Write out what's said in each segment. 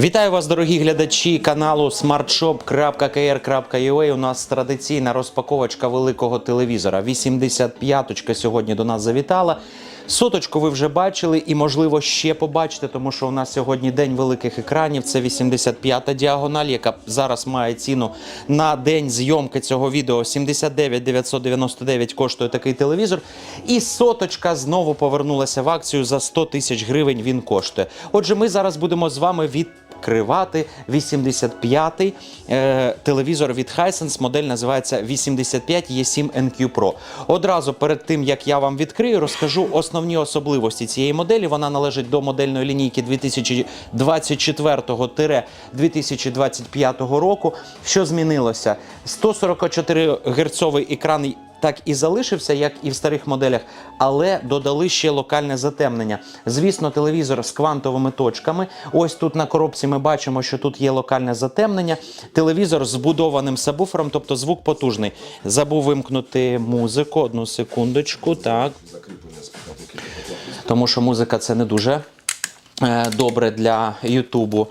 Вітаю вас, дорогі глядачі каналу smartshop.kr.ua. У нас традиційна розпаковочка великого телевізора. 85-ка сьогодні до нас завітала. Соточку ви вже бачили і, можливо, ще побачите, тому що у нас сьогодні день великих екранів. Це 85-та діагональ, яка зараз має ціну на день зйомки цього відео. 79 999 коштує такий телевізор. І соточка знову повернулася в акцію за 100 тисяч гривень. Він коштує. Отже, ми зараз будемо з вами відкривати 85-й е, телевізор від Hisense. Модель називається 85 E7 NQ Pro. Одразу перед тим як я вам відкрию, розкажу основні особливості цієї моделі. Вона належить до модельної лінійки 2024-2025 року. Що змінилося? 144 герцовий екран так і залишився, як і в старих моделях, але додали ще локальне затемнення. Звісно, телевізор з квантовими точками. Ось тут на коробці ми бачимо, що тут є локальне затемнення. Телевізор з вбудованим сабвуфером, тобто звук потужний. Забув вимкнути музику. Одну секундочку. Так. Тому що музика це не дуже е, добре для Ютубу.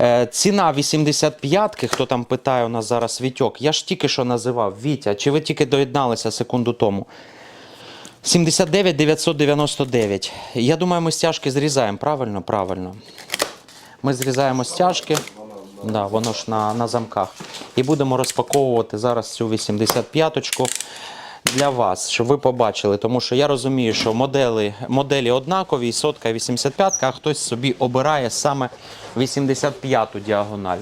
Е, Ціна 85-ки, хто там питає у нас зараз Вітьок, я ж тільки що називав Вітя, чи ви тільки доєдналися секунду тому? 79 999. Я думаю, ми стяжки зрізаємо. Правильно? Правильно. Ми зрізаємо стяжки. Да, воно ж на, на замках. І будемо розпаковувати зараз цю 85-очку для вас, щоб ви побачили. Тому що я розумію, що моделі, моделі однакові, сотка, і 85, а хтось собі обирає саме 85-ту діагональ.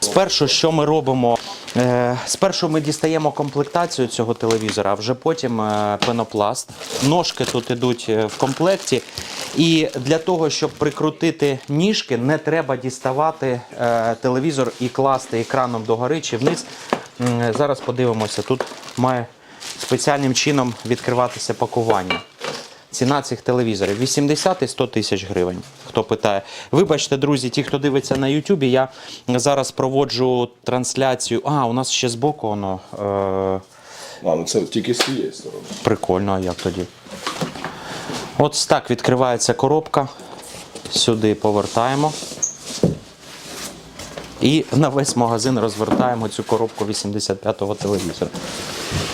Спершу, що ми робимо? Е, Спершу ми дістаємо комплектацію цього телевізора, а вже потім е, пенопласт. Ножки тут йдуть е, в комплекті. І для того, щоб прикрутити ніжки, не треба діставати телевізор і класти екраном догори чи вниз. Зараз подивимося, тут має спеціальним чином відкриватися пакування. Ціна цих телевізорів 80 і 100 тисяч гривень. Хто питає. Вибачте, друзі, ті, хто дивиться на Ютубі, я зараз проводжу трансляцію. А, у нас ще збоку воно. Е- А, ну це тільки з цієї сторони. Прикольно, а як тоді? От так відкривається коробка. Сюди повертаємо. І на весь магазин розвертаємо цю коробку 85-го телевізора.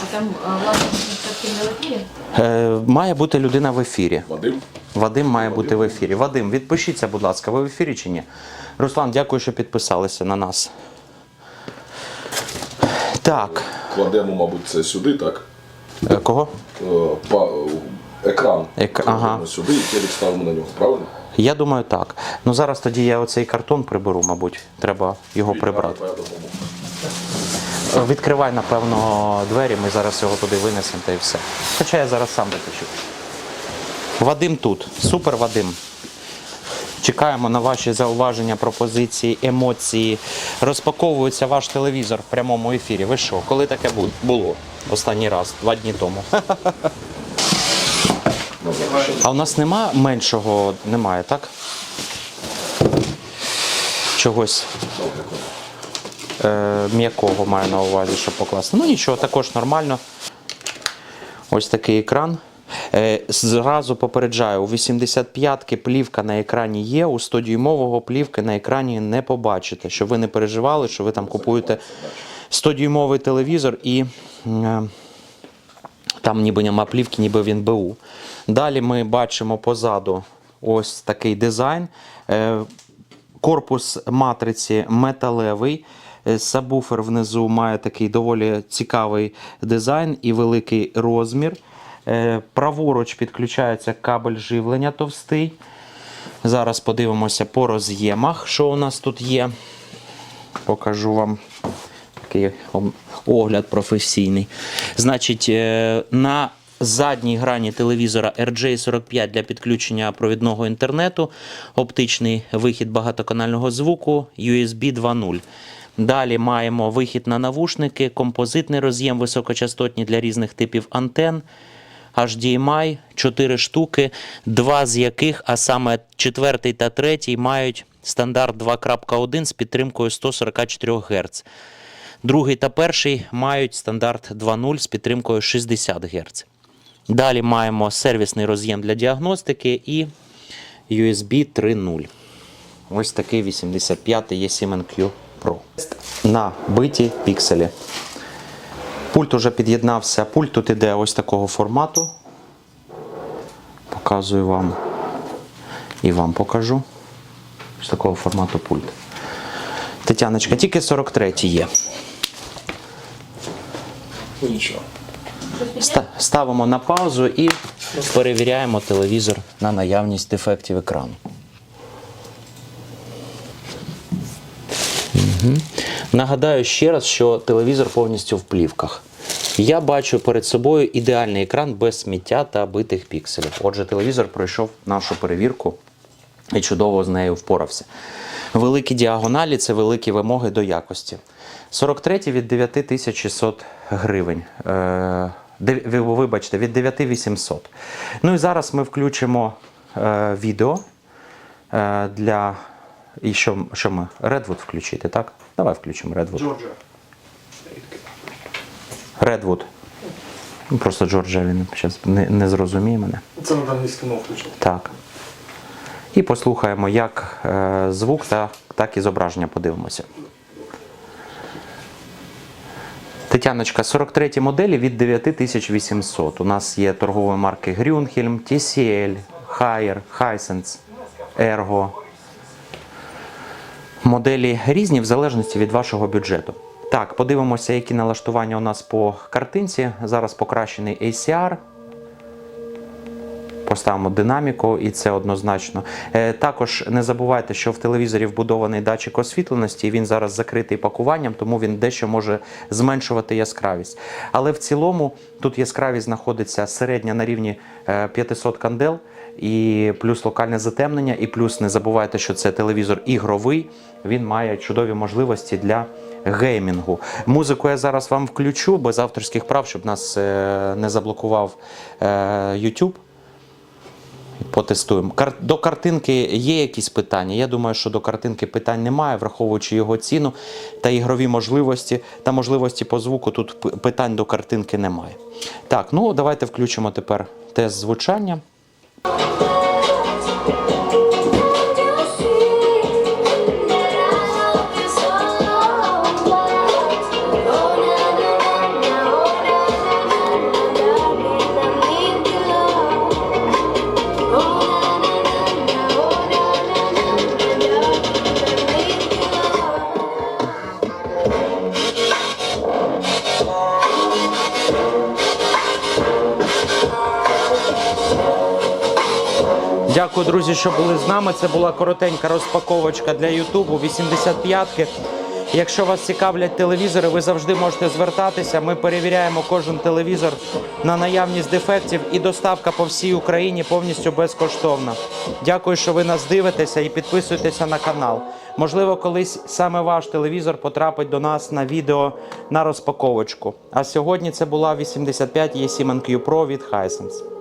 А там а, власник не в ефірі? Е, має бути людина в ефірі. Вадим? Вадим має бути в ефірі. Вадим, відпишіться, будь ласка, ви в ефірі чи ні? Руслан, дякую, що підписалися на нас. Так. Кладемо, мабуть, це сюди, так? Е, Кого? Е, Па, екран. Ек- ага. Сюди і телек ставимо на нього, правильно? Я думаю, так. Ну зараз тоді я оцей картон приберу, мабуть. Треба його прибрати. Е, Відкривай, напевно, двері, ми зараз його туди винесемо та і все. Хоча я зараз сам допишу. Вадим тут. Супер Вадим. Чекаємо на ваші зауваження, пропозиції, емоції. Розпаковується ваш телевізор в прямому ефірі. Ви що, коли таке було? Останній раз, два дні тому. А у нас нема меншого, немає, так? Чогось е, м'якого маю на увазі, щоб покласти. Ну нічого, також нормально. Ось такий екран. Е, Зразу попереджаю, у 85-ки плівка на екрані є, у 100-дюймового плівки на екрані не побачите, щоб ви не переживали, що ви там купуєте 100-дюймовий телевізор і е, там ніби нема плівки, ніби він БУ. Далі ми бачимо позаду ось такий дизайн. Е, Корпус матриці металевий. Е, Сабвуфер внизу має такий доволі цікавий дизайн і великий розмір. Е, Праворуч підключається кабель живлення товстий. Зараз подивимося по роз'ємах, що у нас тут є. Покажу вам такий огляд професійний. Значить, е, на задній грані телевізора RJ45 для підключення провідного інтернету, оптичний вихід багатоканального звуку, USB 2.0. Далі маємо вихід на навушники, композитний роз'єм високочастотні для різних типів антен. HDMI 4 штуки, два з яких, а саме четвертий та третій, мають стандарт 2.1 з підтримкою 144 Гц. Другий та перший мають стандарт 2.0 з підтримкою 60 Гц. Далі маємо сервісний роз'єм для діагностики і USB 3.0. ось такий 85 E7NQ Pro. На биті пікселі. Пульт уже під'єднався. Пульт тут іде ось такого формату. Показую вам і вам покажу. Ось такого формату пульт. Тетяночка, тільки 43 є. Нічого. Ставимо на паузу і перевіряємо телевізор на наявність дефектів екрану. Мгм. Нагадаю ще раз, що телевізор повністю в плівках. Я бачу перед собою ідеальний екран без сміття та битих пікселів. Отже, телевізор пройшов нашу перевірку і чудово з нею впорався. Великі діагоналі це великі вимоги до якості. 43 від 9600 гривень. Е, вибачте, від 9800. Ну і зараз ми включимо е, відео е, для. І що, що ми? Redwood включити, так? Давай включимо Redwood. Джорджа. Redwood. Ну, Просто Джорджа він не, не зрозуміє мене. Це на англійську мову включити. Так. І послухаємо, як е, звук так і зображення подивимося. Тетяночка, 43 моделі від 9800. У нас є торгові марки Грюнхельм, TCL, Haier, Hisense, Ergo. Моделі різні в залежності від вашого бюджету. Так, подивимося, які налаштування у нас по картинці. Зараз покращений ACR. Поставимо динаміку, і це однозначно. Е, також не забувайте, що в телевізорі вбудований датчик освітленості, і він зараз закритий пакуванням, тому він дещо може зменшувати яскравість. Але в цілому тут яскравість знаходиться середня на рівні е, 500 кандел, і плюс локальне затемнення, і плюс не забувайте, що це телевізор ігровий. Він має чудові можливості для геймінгу. Музику я зараз вам включу без авторських прав, щоб нас е, не заблокував е, YouTube. Потестуємо. Кар- До картинки є якісь питання. Я думаю, що до картинки питань немає, враховуючи його ціну та ігрові можливості та можливості по звуку. Тут питань до картинки немає. Так, ну давайте включимо тепер тест звучання. Дякую, друзі, що були з нами. Це була коротенька розпаковочка для Ютубу 85-ки. Якщо вас цікавлять телевізори, ви завжди можете звертатися. Ми перевіряємо кожен телевізор на наявність дефектів і доставка по всій Україні повністю безкоштовна. Дякую, що ви нас дивитеся і підписуєтеся на канал. Можливо, колись саме ваш телевізор потрапить до нас на відео на розпаковочку. А сьогодні це була 85 E7 NQ Pro від Hisense.